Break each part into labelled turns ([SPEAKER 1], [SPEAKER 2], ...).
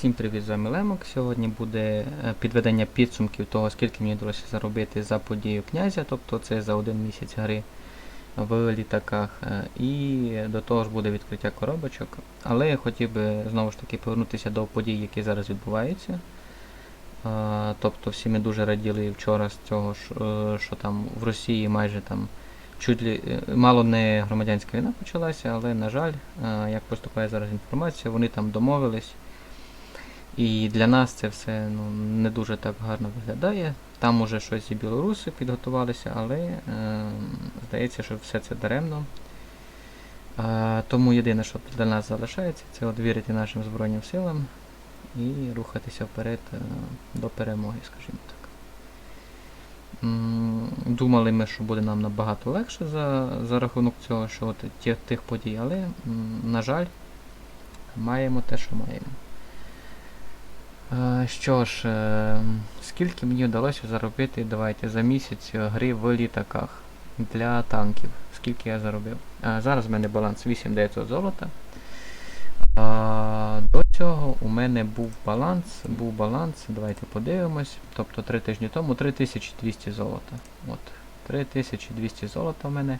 [SPEAKER 1] Всім привіт, з вами Лемок. Сьогодні буде е, підведення підсумків того, скільки мені вдалося заробити за подію князя, тобто це за один місяць гри в літаках. е, І до того ж буде відкриття коробочок. Але я хотів би знову ж таки повернутися до подій, які зараз відбуваються. Е, Тобто всі ми дуже раділи вчора з цього, що, там в Росії майже там чуть ли мало не громадянська війна почалася, але на жаль, як поступає зараз інформація, вони там домовились. І для нас це все ну, не дуже так гарно виглядає. Там уже щось і білоруси підготувалися, але е, здається, що все це даремно. Е, тому єдине, що для нас залишається, це от вірити нашим Збройним силам і рухатися вперед е, до перемоги, скажімо так. Думали ми, що буде нам набагато легше за, за рахунок цього, що от ті- тих подій, але, на жаль, маємо те, що маємо. Е, Що ж, е, скільки мені вдалося заробити, давайте, за місяць е, гри в літаках для танків. Скільки я заробив? Зараз в мене баланс 8900 золота. До цього у мене був баланс, був баланс, давайте подивимось. Тобто 3 тижні тому 3200 золота. От, 3200 золота в мене.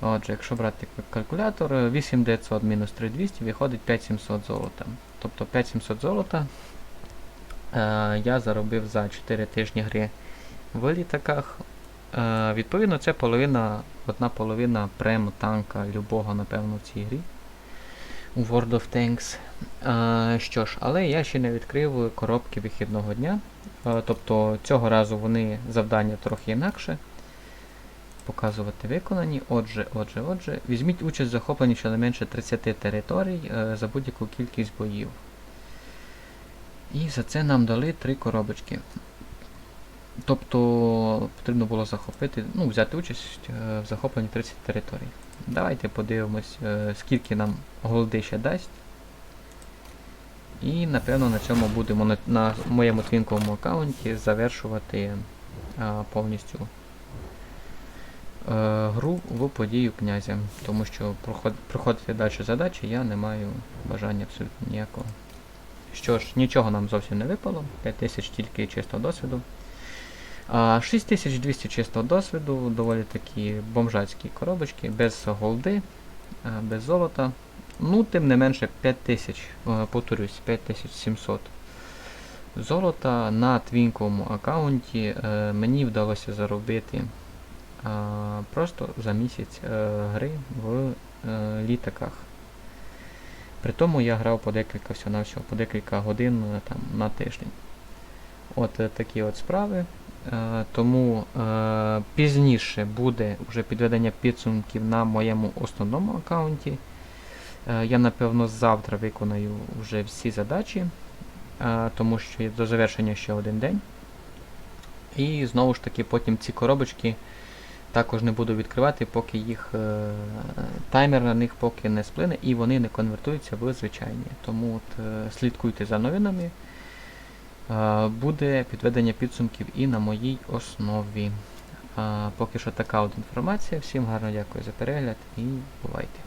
[SPEAKER 1] Отже, якщо брати калькулятор, е, 8900 мінус 3200 виходить 5700 золота. Тобто 5700 золота я заробив за 4 тижні гри в літаках. Е, відповідно, це половина, одна половина прем танка любого, напевно, в цій грі. У World of Tanks. Е, що ж, але я ще не відкрив коробки вихідного дня. Е, тобто цього разу вони завдання трохи інакше. Показувати виконані. Отже, отже, отже. Візьміть участь в захопленні щонайменше 30 територій е, за будь-яку кількість боїв. І за це нам дали три коробочки. Тобто потрібно було захопити, ну, взяти участь е, в захопленні 30 територій. Давайте подивимось, е, скільки нам голди ще дасть. І напевно на цьому будемо на, моєму твінковому аккаунті завершувати е, повністю е, гру в подію князя. Тому що проход, проходити далі задачі я не маю бажання абсолютно ніякого. Що ж, нічого нам зовсім не випало. 5000 тільки чистого досвіду. А 6200 чистого досвіду, доволі такі бомжацькі коробочки, без голди, без золота. Ну, тим не менше 5000, е, повторюсь, 5700 золота на твінковому аккаунті е, мені вдалося заробити просто за місяць е, гри в е, літаках. При тому я грав по декілька всього на всього, по декілька годин е, там, на тиждень. От е, такі от справи. Е, тому е, пізніше буде вже підведення підсумків на моєму основному аккаунті. Е, я напевно завтра виконаю вже всі задачі, е, тому що до завершення ще один день. І знову ж таки потім ці коробочки також не буду відкривати, поки їх е, таймер на них поки не сплине і вони не конвертуються в звичайні. Тому от, е, слідкуйте за новинами. Е, буде підведення підсумків і на моїй основі. Поки що така от інформація. Всім гарно дякую за перегляд і бувайте.